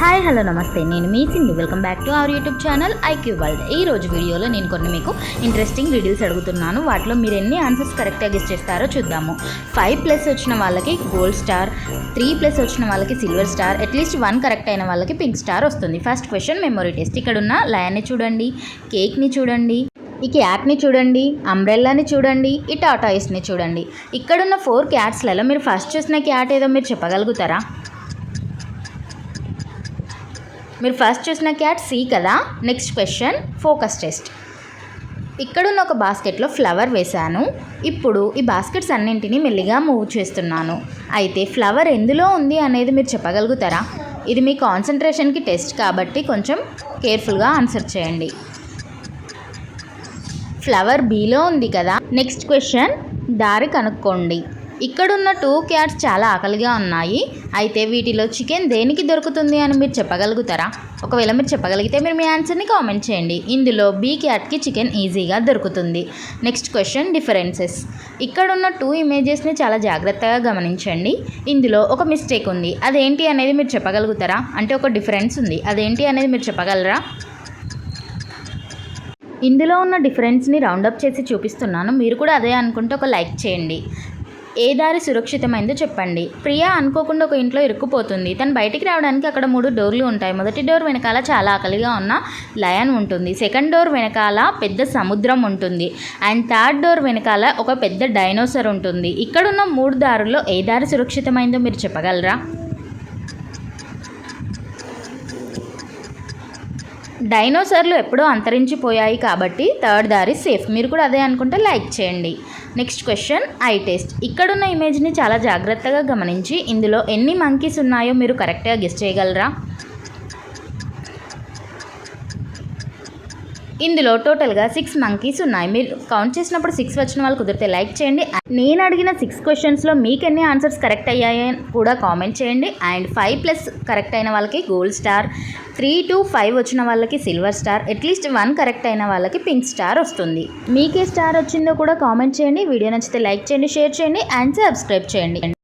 Hi hello నమస్తే. నేను మీ Sindhu. Welcome back to our YouTube channel I Q world. ఈ రోజు వీడియోలో నేను కొన్ని మీకు ఇంట్రెస్టింగ్ రిడిల్స్ అడుగుతున్నాను. వాటిలో మీరు ఎన్ని ఆన్సర్స్ కరెక్ట్గా గెస్ట్ చేస్తారో చూద్దాము. ఫైవ్ ప్లస్ వచ్చిన వాళ్ళకి గోల్డ్ స్టార్ త్రీ ప్లస్ వచ్చిన వాళ్ళకి silver star at least one correct అయిన వాళ్ళకి పింక్ స్టార్ వస్తుంది. First question memory test. ఇక్కడ ఉన్న లయన్ని చూడండి కేక్ని చూడండి ఈ క్యాట్ని చూడండి అంబ్రెల్లాని చూడండి ఈ టాటాయిస్ని చూడండి. ఇక్కడున్న ఫోర్ క్యాట్స్లలో మీరు ఫస్ట్ చూసిన క్యాట్ ఏదో మీరు చెప్పగలుగుతారా? మీరు ఫస్ట్ చూసిన క్యాట్ సి కదా? నెక్స్ట్ క్వశ్చన్ ఫోకస్ టెస్ట్ ఇక్కడున్న ఒక బాస్కెట్లో ఫ్లవర్ వేశాను. ఇప్పుడు ఈ బాస్కెట్స్ అన్నింటినీ మెల్లిగా మూవ్ చేస్తున్నాను. అయితే ఫ్లవర్ ఎందులో ఉంది అనేది మీరు చెప్పగలుగుతారా? ఇది మీ కాన్సన్ట్రేషన్కి టెస్ట్ కాబట్టి కొంచెం కేర్ఫుల్గా ఆన్సర్ చేయండి. ఫ్లవర్ బీలో ఉంది కదా? నెక్స్ట్ క్వశ్చన్ దారి కనుక్కోండి. ఇక్కడున్న టూ క్యాట్స్ చాలా ఆకలిగా ఉన్నాయి. అయితే వీటిలో చికెన్ దేనికి దొరుకుతుంది అని మీరు చెప్పగలుగుతారా? ఒకవేళ మీరు చెప్పగలిగితే మీరు మీ ఆన్సర్ని కామెంట్ చేయండి. ఇందులో బీ క్యాట్కి చికెన్ ఈజీగా దొరుకుతుంది. Next question differences. ఇక్కడున్న టూ ఇమేజెస్ని చాలా జాగ్రత్తగా గమనించండి. ఇందులో ఒక మిస్టేక్ ఉంది. అదేంటి అనేది మీరు చెప్పగలుగుతారా? అంటే ఒక డిఫరెన్స్ ఉంది. అదేంటి అనేది మీరు చెప్పగలరా? ఇందులో ఉన్న డిఫరెన్స్ని రౌండప్ చేసి చూపిస్తున్నాను. మీరు కూడా అదే అనుకుంటే ఒక లైక్ చేయండి. ఏ దారి సురక్షితమైందో చెప్పండి. ప్రియా అనుకోకుండా ఒక ఇంట్లో ఇరుక్కుపోతుంది. తను బయటికి రావడానికి అక్కడ మూడు డోర్లు ఉంటాయి. మొదటి డోర్ వెనకాల చాలా ఆకలిగా ఉన్న లయన్ ఉంటుంది. సెకండ్ డోర్ వెనకాల పెద్ద సముద్రం ఉంటుంది. అండ్ థర్డ్ డోర్ వెనకాల ఒక పెద్ద డైనోసర్ ఉంటుంది. ఇక్కడున్న మూడు దారుల్లో ఏ దారి సురక్షితమైందో మీరు చెప్పగలరా? డైనోసార్లు ఎప్పుడో అంతరించిపోయాయి కాబట్టి థర్డ్ దారి సేఫ్. మీరు కూడా అదే అనుకుంటే లైక్ చేయండి. Next question eye test. ఇక్కడున్న ఇమేజ్ని చాలా జాగ్రత్తగా గమనించి ఇందులో ఎన్ని మంకీస్ ఉన్నాయో మీరు కరెక్ట్గా గెస్ చేయగలరా? ఇందులో టోటల్గా సిక్స్ మంకీస్ ఉన్నాయి. మీరు కౌంట్ చేసినప్పుడు సిక్స్ వచ్చిన వాళ్ళు కుదిరితే లైక్ చేయండి. నేను అడిగిన సిక్స్ క్వశ్చన్స్లో మీకు ఎన్ని ఆన్సర్స్ కరెక్ట్ అయ్యాయని కూడా కామెంట్ చేయండి. అండ్ ఫైవ్ ప్లస్ కరెక్ట్ అయిన వాళ్ళకి gold star three to five వచ్చిన వాళ్ళకి silver star at least one correct అయిన వాళ్ళకి పింక్ స్టార్ వస్తుంది. మీకే స్టార్ వచ్చిందో కూడా కామెంట్ చేయండి. వీడియో నచ్చితే లైక్ చేయండి షేర్ చేయండి అండ్ సబ్స్క్రైబ్ చేయండి.